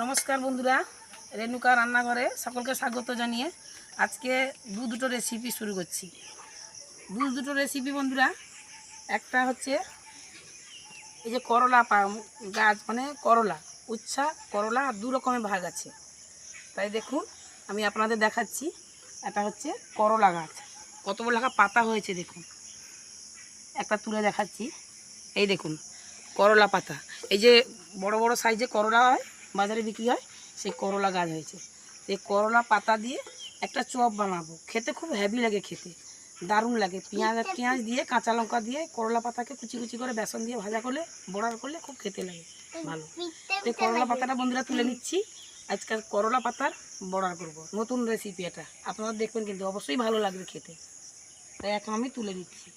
নমস্কার বন্ধুরা, রেণুকা রান্নাঘরে সকলকে স্বাগত জানিয়ে আজকে দু দুটো রেসিপি শুরু করছি। দু দুটো রেসিপি বন্ধুরা, একটা হচ্ছে এই যে করলা গাছ মানে করলা, উচ্ছা করলা দু রকমের ভাগ আছে। তাই দেখুন, আমি আপনাদের দেখাচ্ছি, এটা হচ্ছে করলা গাছ। কত বড় লাগা পাতা হয়েছে দেখুন। একটা তুলে দেখাচ্ছি। এই দেখুন, করলা পাতা। এই যে বড় বড় সাইজে করলা হয় বাজারে বিক্রি হয়, সেই করলা গাছ হয়েছে। এই করলা পাতা দিয়ে একটা চপ বানাবো। খেতে খুব হ্যাভি লাগে খেতে, দারুণ লাগে। পেঁয়াজ পেঁয়াজ দিয়ে, কাঁচা লঙ্কা দিয়ে, করলা পাতাকে কুচি কুচি করে বেসন দিয়ে ভাজা করলে, বড়ার করলে খুব খেতে লাগে, ভালো। এই করলা পাতাটা বন্ধুরা তুলে নিচ্ছি। আজকাল করলা পাতার বড়া করব, নতুন রেসিপি এটা। আপনারা দেখবেন কিন্তু অবশ্যই ভালো লাগবে খেতে। তাই এখন আমি তুলে নিচ্ছি।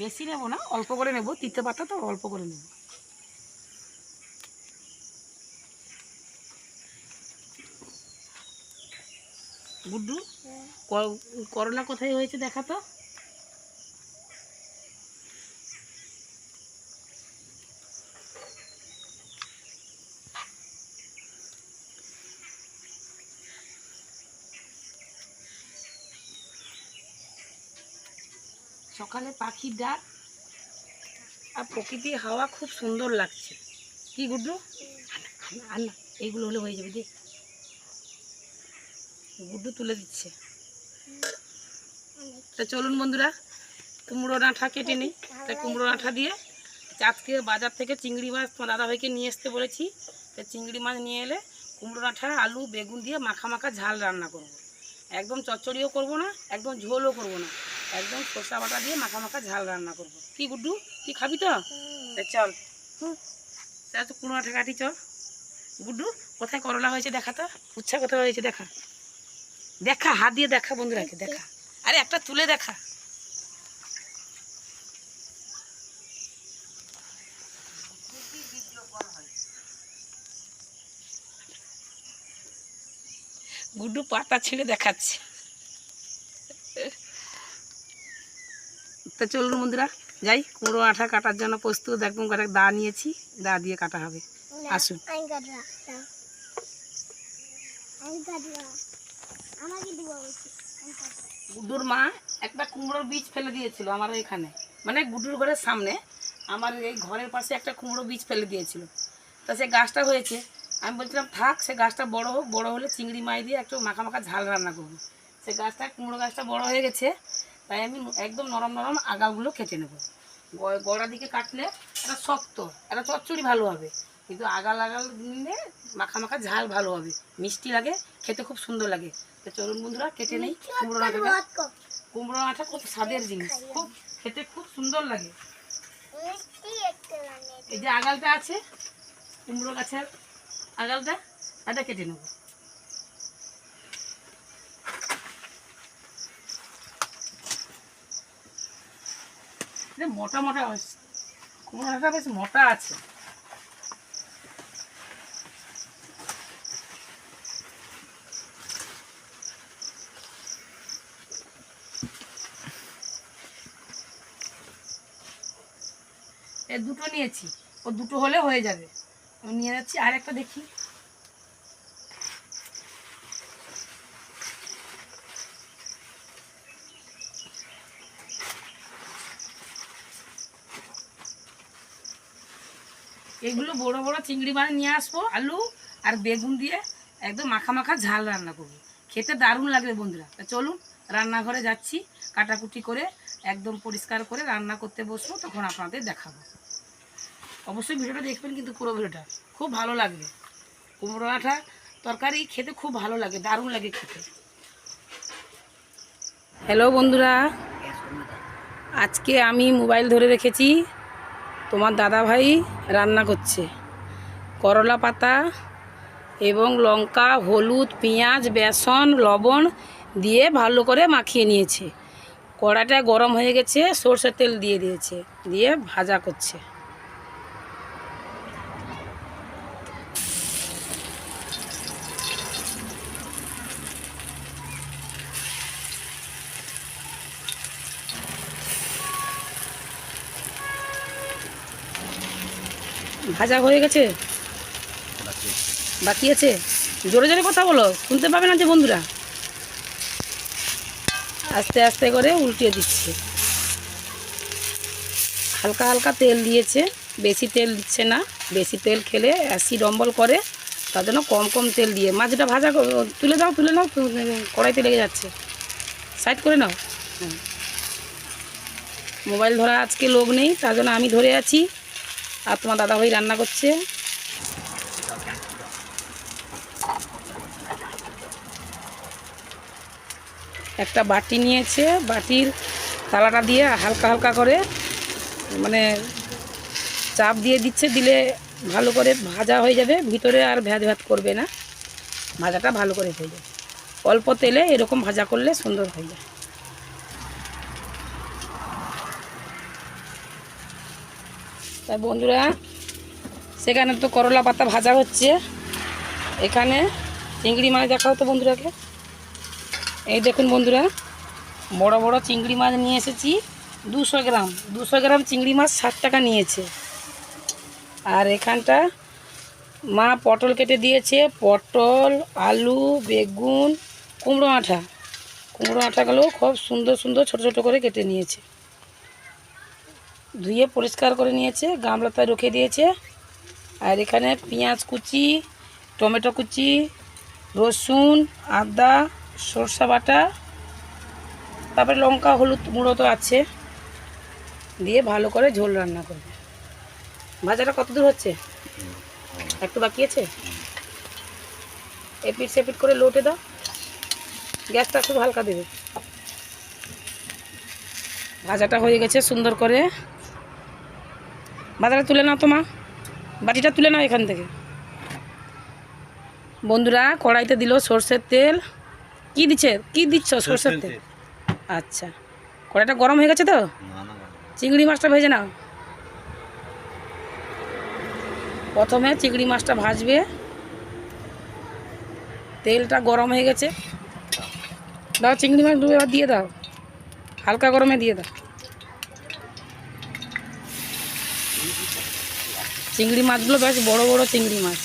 বেশি নেব না, অল্প করে নেব। তিতে পাতা তো অল্প করে নেব। গুড্ডু ক- করলা কোথায় হয়েছে দেখা তো। সকালে পাখির ডাক আর প্রকৃতির হাওয়া খুব সুন্দর লাগছে। কি গুড্ডু? আর না এইগুলো হলে হয়ে যাবে দেখ গুড্ডু তুলে দিচ্ছে। তা চলুন বন্ধুরা, কুমড়ো ডাঁঠা কেটে নিই। তা কুমড়ো ডাঁঠা দিয়ে আজকে বাজার থেকে চিংড়ি মাছ তোমার দাদাভাইকে নিয়ে আসতে বলেছি। তা চিংড়ি মাছ নিয়ে এলে কুমড়ো ডাঁঠা আলু, বেগুন দিয়ে মাখা মাখা ঝাল রান্না করব। একদম চচ্চড়িও করব না, একদম ঝোলও করব না। একদম সর্ষা বাটা দিয়ে মাখা মাখা ঝাল রান্না করব। কি গুড্ডু, কি খাবি তো? তা চল তা তো কুমড়ো ডাঁঠা কাটি চল। গুড্ডু, কোথায় করলা হয়েছে দেখা তো? উচ্ছা কোথায় হয়েছে দেখা? দেখা হাত দিয়ে দেখা বন্ধুরাকে দেখা। আরে একটা তুলে দেখা। গুড্ডু পাতা ছিঁড়ে দেখাচ্ছে। তা চলুন বন্ধুরা যাই কুমড়ো আঠা কাটার জন্য প্রস্তুত। একদম করে দা নিয়েছি দা দিয়ে কাটা হবে। আসুন। গুড্ডুর মা একটা কুমড়োর বীজ ফেলে দিয়েছিল আমার এখানে। মানে গুড্ডুর ঘরের সামনে আমার এই ঘরের পাশে একটা কুমড়ো বীজ ফেলে দিয়েছিল। তা সে গাছটা হয়েছে। আমি বলছিলাম, থাক, সে গাছটা বড় হোক, বড় হলে চিংড়ি মাছ দিয়ে একটু মাখা মাখা ঝাল রান্না করব। সে গাছটা, কুমড়ো গাছটা বড় হয়ে গেছে। তাই আমি একদম নরম নরম আগাগুলো কেটে নেব। গোড়া দিকে কাটলে এটা শক্ত, এটা চচ্চড়ি ভালো হবে। কিন্তু আগাল আগাল নিলে মাখা মাখা ঝাল ভালো হবে। মিষ্টি লাগে, খেতে খুব সুন্দর লাগে। তো চলুন বন্ধুরা কেটে নেই। কুমড়ো ডাঁটাটা কুমড়ো আঠা খুব স্বাদের জিনিস। খুব খেতে খুব সুন্দর লাগে। এই যে আগালটা আছে কুমড়ো গাছের আগালটা এটা কেটে নেব। মোটা মোটা হয়েছে। কুমড়ো আঠা বেশ মোটা আছে। এ দুটো নিয়েছি। ও দুটো হলে হয়ে যাবে। আমি নিয়ে যাচ্ছি, আর একটা দেখি। এগুলো বড় বড় চিংড়ি মাছ নিয়ে আসব, আলু আর বেগুন দিয়ে একদম মাখা মাখা ঝাল রান্না করব। খেতে দারুণ লাগবে বন্ধুরা। তা চলুন, রান্নাঘরে যাচ্ছি, কাটাকুটি করে একদম পরিষ্কার করে রান্না করতে বসবো, তখন আপনাদের দেখাবো। অবশ্যই ভিডিওটা দেখবেন কিন্তু পুরো ভিডিওটা। খুব ভালো লাগবে। কুমড়ো আঠা তরকারি খেতে খুব ভালো লাগে, দারুণ লাগে খেতে। হ্যালো বন্ধুরা। আজকে আমি মোবাইল ধরে রেখেছি। তোমার দাদা ভাই রান্না করছে। করলা পাতা এবং লঙ্কা, হলুদ, পেঁয়াজ, বেসন, লবণ দিয়ে ভালো করে মাখিয়ে নিয়েছে। কড়াটা গরম হয়ে গেছে, সর্ষের তেল দিয়ে দিয়েছে, দিয়ে ভাজা করছে। ভাজা হয়ে গেছে? বাকি আছে? জোরে জোরে কথা বলো শুনতে পাবে না যে বন্ধুরা? আস্তে আস্তে করে উল্টিয়ে দিচ্ছে। হালকা হালকা তেল দিয়েছে বেশি তেল দিচ্ছে না। বেশি তেল খেলে অ্যাসিড অম্বল করে তার জন্য কম কম তেল দিয়ে। মাছটা ভাজা তুলে দাও তুলে নাও কড়াইতে লেগে যাচ্ছে। সাইড করে নাও। মোবাইল ধরা আজকে লোক নেই তার জন্য আমি ধরে আছি। আর তোমার দাদাভাই রান্না করছে। একটা বাটি নিয়েছে, বাটির তালাটা দিয়ে হালকা হালকা করে মানে চাপ দিয়ে দিচ্ছে, দিলে ভালো করে ভাজা হয়ে যাবে, ভিতরে আর ভ্যাদ ভ্যাদ করবে না। ভাজাটা ভালো করে হয়ে যাবে। অল্প তেলে এরকম ভাজা করলে সুন্দর হয়ে যায়। তাই বন্ধুরা, সেখানে তো করলা পাতা ভাজা হচ্ছে। এখানে চিংড়ি মাছ দেখাও তো বন্ধুরাকে। এই দেখুন বন্ধুরা, বড় বড় চিংড়ি মাছ নিয়ে এসেছি। দুশো গ্রাম দুশো গ্রাম চিংড়ি মাছ ষাট টাকা নিয়েছে। আর এখানটা মা পটল কেটে দিয়েছে। পটল, আলু, বেগুন, কুমড়ো আঠা। কুমড়ো আঠাগুলো খুব সুন্দর সুন্দর ছোট ছোট করে কেটে নিয়েছে। ধুয়ে পরিষ্কার করে নিয়েছে গামলাতে রেখে দিয়েছে। আর এখানে পেঁয়াজ কুচি, টমেটো কুচি, রসুন, আদা, সরষা বাটা, তারপরে লঙ্কা, হলুদ গুঁড়ো তো আছে। দিয়ে ভালো করে ঝোল রান্না করবে। ভাজাটা কত দূর হচ্ছে? একটু বাকি আছে? এপিট সেপিট করে লোটে দাও। গ্যাসটা খুব হালকা দেবে। ভাজাটা হয়ে গেছে সুন্দর করে। ভাজাটা তুলে নাও তো মা। বাটিটা তুলে নাও এখান থেকে। বন্ধুরা কড়াইতে দিল সর্ষের তেল। কি দিচ্ছে? কি দিচ্ছ সর্ষের তেল? আচ্ছা। কড়াইটা গরম হয়ে গেছে তো? চিংড়ি মাছটা ভেজে নাও। প্রথমে চিংড়ি মাছটা ভাজবে। তেলটা গরম হয়ে গেছে। দাও চিংড়ি মাছ ডুবে দিয়ে দাও। হালকা গরমে দিয়ে দাও। চিংড়ি মাছগুলো বেশ বড় বড় চিংড়ি মাছ।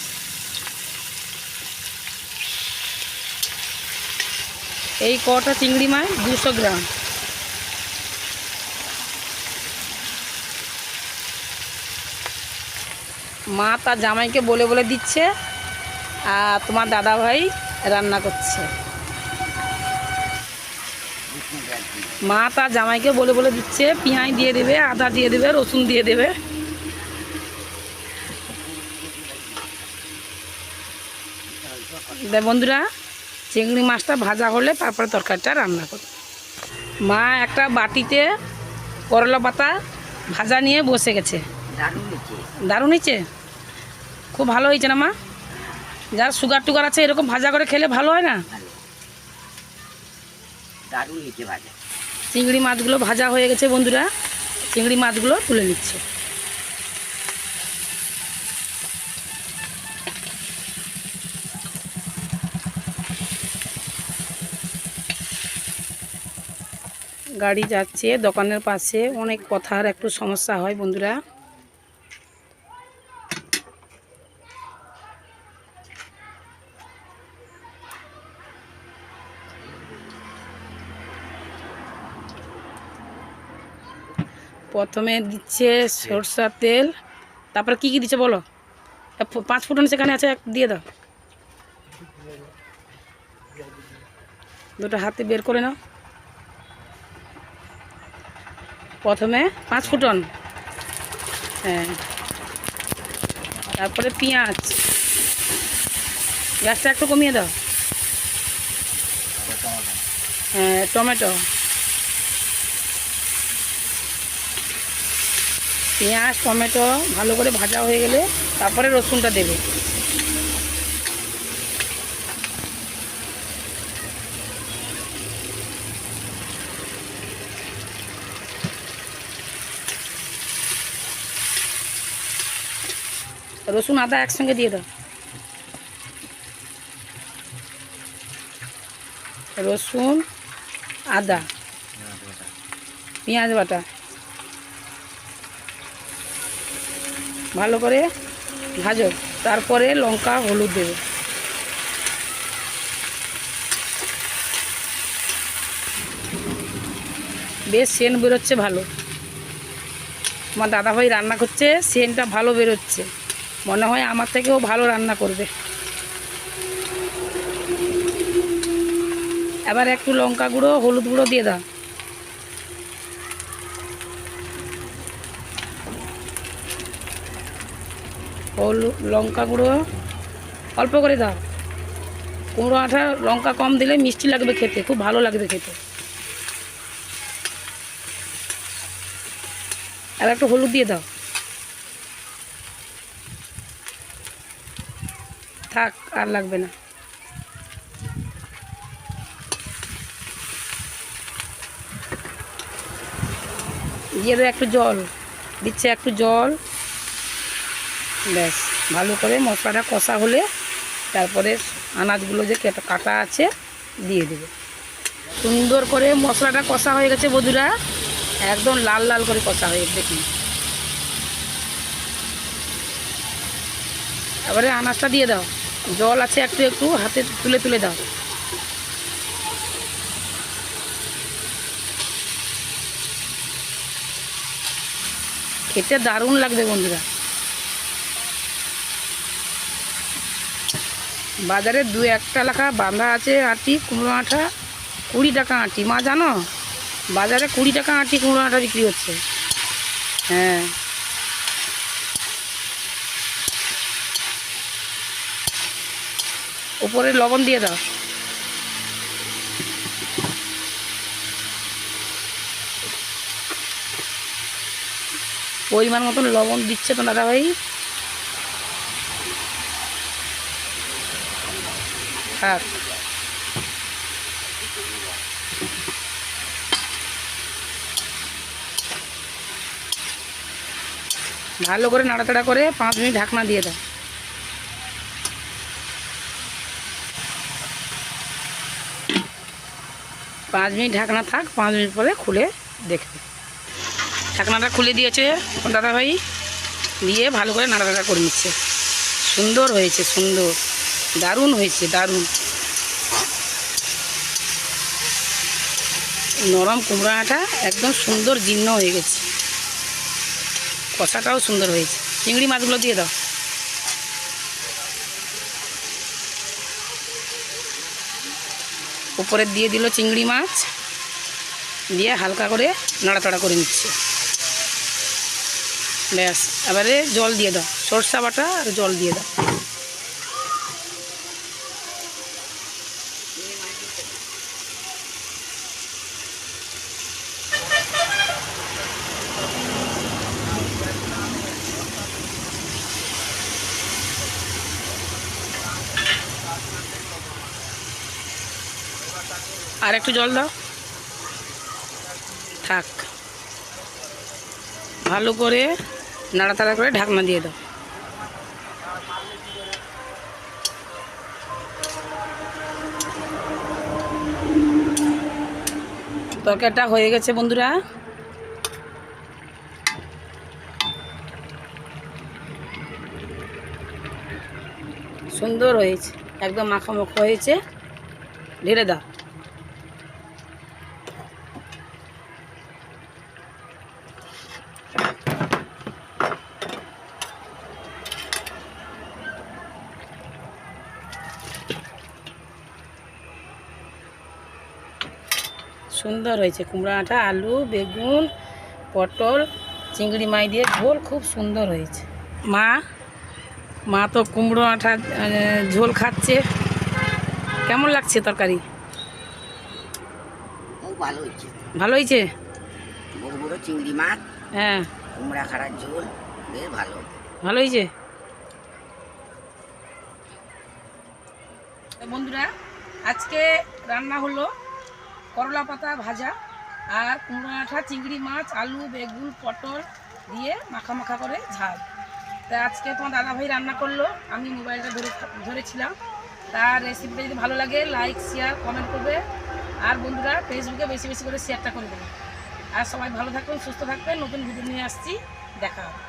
এই কটা চিংড়ি মাছ? দুশো গ্রাম। মা তার জামাইকে বলে বলে দিচ্ছে, আর তোমার দাদা ভাই রান্না করছে। মা তার জামাইকে বলে বলে দিচ্ছে, পেঁয়াজ দিয়ে দেবে, আদা দিয়ে দেবে, রসুন দিয়ে দেবে। বন্ধুরা চিংড়ি মাছটা ভাজা হলে তারপরে তরকারিটা রান্না করবে। মা একটা বাটিতে করলা পাতা ভাজা নিয়ে বসে গেছে। দারুণ হয়েছে। খুব ভালো হয়েছে না মা? যার সুগার টুগার আছে এরকম ভাজা করে খেলে ভালো হয় না? দারুণ হয়েছে ভাজা। চিংড়ি মাছগুলো ভাজা হয়ে গেছে বন্ধুরা। চিংড়ি মাছগুলো তুলে নিচ্ছে। গাড়ি যাচ্ছে, দোকানের পাশে অনেক কথার একটু সমস্যা হয় বন্ধুরা। প্রথমে দিচ্ছে সরষার তেল। তারপরে কি কি দিচ্ছে বলো? পাঁচ ফুটন সেখানে আছে, এক দিয়ে দাও। দুটো হাতে বের করে নাও। প্রথমে পাঁচ ফুটন। হ্যাঁ। তারপরে পেঁয়াজ। গ্যাসটা একটু কমিয়ে দাও। হ্যাঁ টমেটো। পেঁয়াজ, টমেটো ভালো করে ভাজা হয়ে গেলে তারপরে রসুনটা দেবে। রসুন আদা একসঙ্গে দিয়ে দাও। রসুন, আদা, পেঁয়াজ বাটা। ভালো করে ভাজো। তারপরে লঙ্কা, হলুদ দেবে। বেশ সেন্ট বেরোচ্ছে ভালো। আমার দাদাভাই রান্না করছে, সেন্টটা ভালো বেরোচ্ছে। মনে হয় আমার থেকেও ভালো রান্না করবে। এবার একটু লঙ্কা গুঁড়ো, হলুদ গুঁড়ো দিয়ে দাও। হলুদ লঙ্কা গুঁড়ো অল্প করে দাও। কুমড়ো আঠা লঙ্কা কম দিলে মিষ্টি লাগবে খেতে, খুব ভালো লাগবে খেতে। আর একটু হলুদ দিয়ে দাও। থাক, আর লাগবে না। দিয়ে একটু জল। দিচ্ছে একটু জল। ব্যাস, ভালো করে মশলাটা কষা হলে তারপরে আনাজগুলো যে কেটে- আছে, দিয়ে দেবে। সুন্দর করে মশলাটা কষা হয়ে গেছে বধুরা একদম লাল লাল করে কষা হয়ে দেখুন। এবারে আনাজটা দিয়ে দাও। জল আছে একটু একটু হাতে তুলে তুলে দাও। খেতে দারুণ লাগবে বন্ধুরা। বাজারে দু একটা লেখা বাঁধা আছে, আটি, কুমড়ো আঠা, কুড়ি টাকা আটি। মা, জানো? বাজারে কুড়ি টাকা আটি, কুমড়ো আঠা বিক্রি হচ্ছে। হ্যাঁ। উপরে লবণ দিয়ে দাও। পরিমাণ মতন লবণ দিচ্ছে তো দাদা ভাই। থাক। ভালো করে নাড়াচাড়া করে পাঁচ মিনিট ঢাকনা দিয়ে দাও। পাঁচ মিনিট ঢাকনা থাক, পাঁচ মিনিট পরে খুলে দেখবে। ঢাকনাটা খুলে দিয়েছে দাদা ভাই দিয়ে ভালো করে নাড়াচাড়া করে নিচ্ছে। সুন্দর হয়েছে, সুন্দর। দারুণ হয়েছে, দারুণ। নরম কুমড়াটা একদম সুন্দর জীর্ণ হয়ে গেছে। কষাটাও সুন্দর হয়েছে। চিংড়ি মাছগুলো দিয়ে দাও। উপরে দিয়ে দিল চিংড়ি মাছ। দিয়ে হালকা করে নাড়াতাড়া করে নিচ্ছে। ব্যাস, এবারে জল দিয়ে দাও, সরষা বাটা আর জল দিয়ে দাও। আর একটু জল দাও। থাক। ভালো করে নাড়াতাড়া করে ঢাকনা দিয়ে দাও। তরকারিটা হয়ে গেছে বন্ধুরা। সুন্দর হয়েছে, একদম মাখামাখো হয়েছে। ঢেলে দাও। সুন্দর হয়েছে। কুমড়ো আঠা আলু বেগুন পটল চিংড়ি মাই দিয়ে ঝোল খুব সুন্দর হয়েছে। মা মা তো কুমড়ো আঠা ঝোল খাচ্ছে। কেমন লাগছে তরকারি? ভালো হয়েছে। ভালো হয়েছে? বড় বড় চিংড়ি মাছ হ্যাঁ। কুমড়া খাড়ার ঝোল বেশ ভালো। ভালো হয়েছে? বন্ধুরা আজকে রান্না হলো করলা পাতা ভাজা আর কুমড়ো আঠা, চিংড়ি মাছ, আলু, বেগুন, পটল দিয়ে মাখা মাখা করে ঝাল। তা আজকে তোমার দাদাভাই রান্না করল, আমি মোবাইলটা ধরে ধরেছিলাম। তার রেসিপিটা যদি ভালো লাগে লাইক শেয়ার কমেন্ট করবে। আর বন্ধুরা ফেসবুকে বেশি বেশি করে শেয়ারটা করে দেবে। আর সবাই ভালো থাকবেন সুস্থ থাকবেন। নতুন ভিডিও নিয়ে আসছি। দেখা হবে।